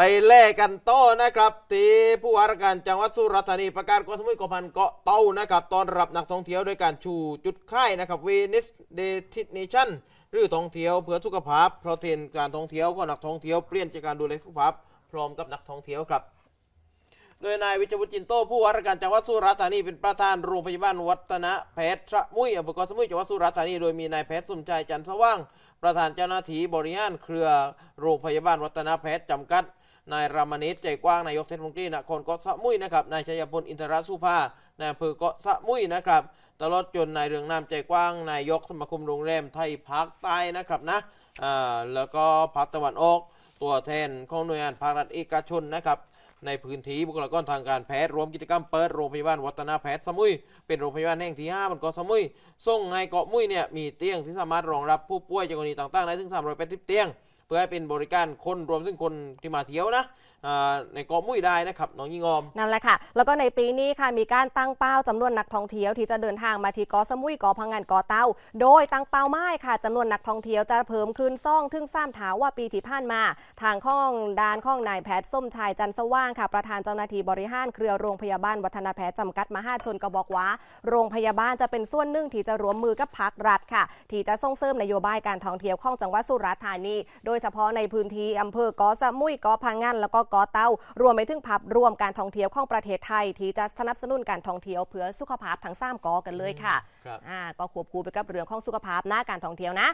ไปแล่กันโต้นะครับที่ผู้ว่าราชการจังหวัดสุราษฎร์ธานีประกาศเกาะสมุยเกาะพันเกาะเต้านะครับตอนรับนักท่องเที่ยวโดยการชูจุดค่ายนะครับวีนิสเดทิเนชั่นหรือท่องเที่ยวเพื่อสุขภาพเพราะเทรนการท่องเที่ยวก็นักท่องเที่ยวเปลี่ยนจากการดูแลสุขภาพพร้อมกับนักท่องเที่ยวครับ โดยนายวิชวุฒิจินโตผู้ว่าราชการจังหวัดสุราษฎร์ธานีเป็นประธานโรงพยาบาลวัฒนะแพทย์สมุยอำเภอเกาะสมุยจังหวัดสุราษฎร์ธานีโดยมีนายแพทย์สมชายจันทร์สว่าง ประธานเจ้าหน้าที่บริหารเครือโรงพยาบาลวัฒนะแพทย์จำกัด นายรามณิตใจกว้างนายกเทศมนตรีนครเกาะสมุยนะครับนายชัยพลอินทรสุภานายอำเภอเกาะสมุยนะครับตลอดจนนายเรืองนามใจกว้างนายกสมาคมโรงแรมไทยภาคใต้นะครับนะแล้วก็ภาคตะวันออกตัวแทนของหน่วยงานภาครัฐเอกชนนะครับในพื้นที่บุคลากรทางการแพทย์รวมกิจกรรมเปิดโรงพยาบาลวัฒนาแพทย์สมุย เป็นโรงพยาบาลแห่งที่5บนเกาะสมุยส่งให้เกาะมุยเนี่ยมีเตียงที่สามารถรองรับผู้ป่วยจากกรณีต่างๆได้ถึง 380 เตียง เพื่อให้เป็นบริการคนรวมถึงคนที่มาเที่ยวนะในเกาะมุยได้นะครับน้องยิงอมนั่นแหละค่ะ แล้วก็ในปีนี้ค่ะมีการตั้งเป้าจำนวนนักท่องเที่ยวที่จะเดินทางมาที่เกาะสมุยเกาะพังงานเกาะเต้า โดยตั้งเป้าหมายค่ะจำนวนนักท่องเที่ยวจะเพิ่มขึ้นซ่องถึงซ้ำถาว่าปีที่ผ่านมา ทางข้องดานข้องนายแพทย์ส้มชายจันสว่างค่ะ ประธานเจ้าหน้าที่บริหารเครือโรงพยาบาลวัฒนาแพทย์จำกัดมหาชนก็บอกว่า โรงพยาบาลจะเป็นส่วนหนึ่งที่จะรวมมือกับภาครัฐค่ะ ที่จะส่งเสริมนโยบายการท่องเที่ยวของจังหวัดสุราษฎร์ธานี โดยเฉพาะในพื้นที่อำเภอเกาะสมุยเกาะพังงานแล้วก็เกาะเต้ารวมไปถึงภาพรวมการท่องเที่ยวของประเทศไทย ที่จะสนับสนุนการท่องเที่ยวเพื่อสุขภาพทั้งสามเกาะกันเลยค่ะครับอ่าก็ควบคู่ไปกับเรื่องของสุขภาพนะการท่องเที่ยวนะ